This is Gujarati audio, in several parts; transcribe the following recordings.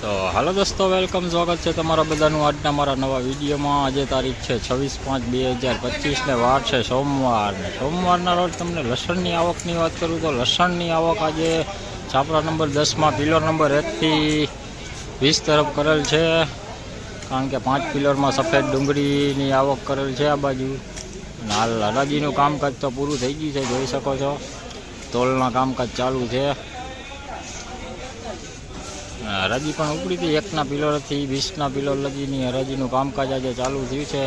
તો હાલો દોસ્તો વેલકમ સ્વાગત છે તમારા બધાનું આજના મારા નવા વિડીયોમાં. આજે તારીખ છે છવ્વીસ પાંચ બે હજાર પચીસને વાર છે સોમવાર ને સોમવારના રોજ તમને લસણની આવકની વાત કરું તો લસણની આવક આજે છાપરા નંબર દસમાં પિલર નંબર એકથી વીસ તરફ કરેલ છે. કારણ કે પાંચ પિલરમાં સફેદ ડુંગળીની આવક કરેલ છે આ બાજુ. અને હાલ હરાજીનું કામકાજ તો પૂરું થઈ ગયું છે, જોઈ શકો છો. તોલના કામકાજ ચાલુ છે. હરાજી પણ ઉપડી હતી. એકના પિલરથી વીસના પિલર લગીની હરાજીનું કામકાજ આજે ચાલુ થયું છે.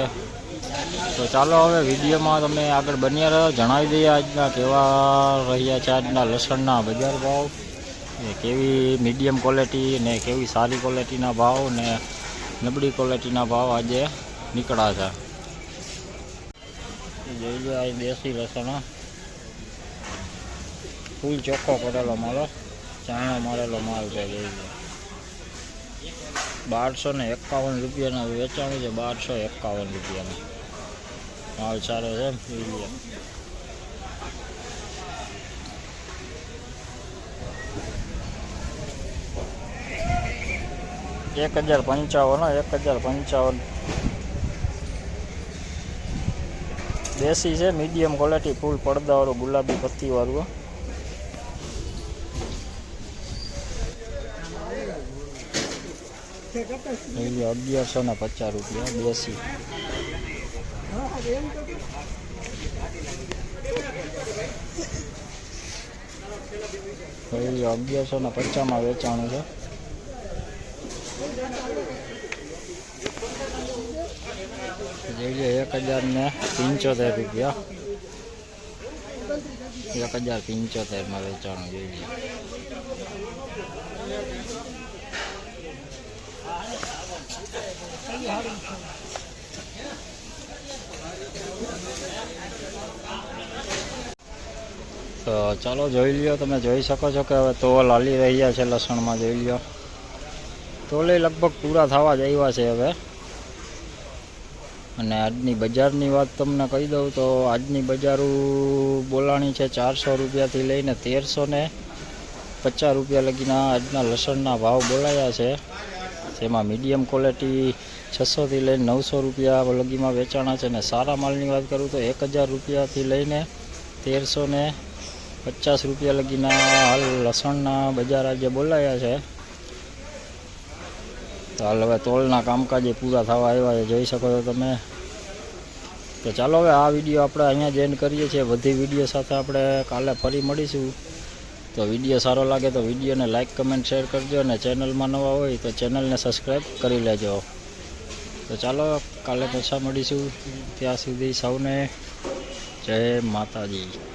તો ચાલો હવે વિડીયોમાં તમે આગળ બન્યા રહ્યો જણાવી દઈએ આજના કેવા રહ્યા છે આજના લસણના બજાર ભાવ કેવી મીડિયમ ક્વોલિટી ને કેવી સારી ક્વોલિટીના ભાવ ને નબળી ક્વોલિટીના ભાવ આજે નીકળ્યા છે. જોઈ લો આ દેશી લસણ ફૂલ ચોખ્ખો કરેલો મારો ચાણો મારેલો માલ છે, જોઈ લો. બારસો ને એકાવન રૂપિયાના વેચાણ છે બારસો એકાવન રૂપિયાનો. માલ સારો છે જોઈ એક હજાર પંચાવન એક હજાર પંચાવન. દેશી છે, મીડિયમ ક્વોલિટી, ફૂલ પડદાવાળું ગુલાબી પત્તીવાળું અગિયારસો ને પચાસ રૂપિયા, બેસી. અગિયારસો ને પચાસમાં વેચાણું છે. જોઈ લો, એક હજાર ને પંચોતેર રૂપિયા. એક હજાર પંચોતેરમાં વેચાણું, જોઈ તો ચાલો જોઈ લ્યો, તમે જોઈ શકો છો કે હવે તોલ હાલી રહ્યા છે લસણમાં, જોઈ લ્યો. તોલે લગભગ પૂરા થવા જ આવ્યા છે હવે. અને આજની બજારની વાત તમને કહી દઉં તો આજની બજારો બોલાણી છે ચારસો રૂપિયાથી લઈને તેરસો ને પચાસ રૂપિયા લગીના આજના લસણના ભાવ બોલાયા છે. જેમાં મીડિયમ ક્વોલિટી છસોથી લઈને નવસો રૂપિયા લગીમાં વેચાણા છે. અને સારા માલની વાત કરું તો એક હજાર રૂપિયાથી લઈને તેરસો ને પચાસ રૂપિયા લગીના હાલ લસણના બજાર આજે બોલાયા છે. તો હાલ હવે તોલના કામકાજે પૂરા થવા આવ્યા છે. જોઈ શકો છો તમે. તો ચાલો હવે આ વીડિયો આપણે અહીંયા જ એન્ડ કરીએ છીએ. બધી વીડિયો સાથે આપણે કાલે ફરી મળીશું. તો વીડિયો સારો લાગે તો વિડીયોને લાઇક કમેન્ટ શેર કરજો અને ચેનલમાં નવા હોય તો ચેનલને સબસ્ક્રાઈબ કરી લેજો. તો ચાલો કાલે પાછા મળીશું. ત્યાં સુધી સૌને જય માતાજી.